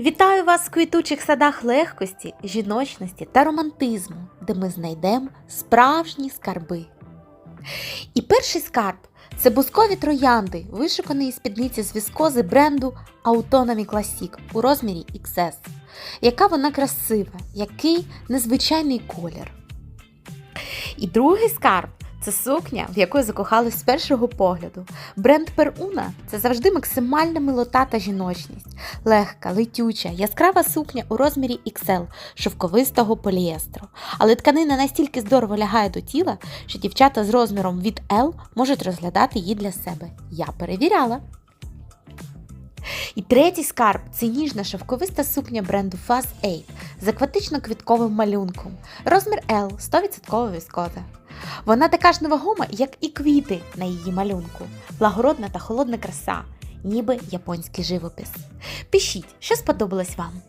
Вітаю вас в квітучих садах легкості, жіночності та романтизму, де ми знайдемо справжні скарби. І перший скарб це бускові троянди, вишукані із спідниці з віскози бренду Autonomy Classic у розмірі XS. Яка вона красива, який незвичайний колір. І другий скарб це сукня, в яку я закохалась з першого погляду. Бренд Перуна це завжди максимальна милота та жіночність легка, летюча, яскрава сукня у розмірі XL шовковистого поліестру. Але тканина настільки здорово лягає до тіла, що дівчата з розміром від L можуть розглядати її для себе. Я перевіряла. І третій скарб це ніжна шовковиста сукня бренду Fuzz 8 з акватично-квітковим малюнком. Розмір L 100% віскоза. Вона така ж невагома, як і квіти на її малюнку. Благородна та холодна краса, ніби японський живопис. Пишіть, що сподобалось вам.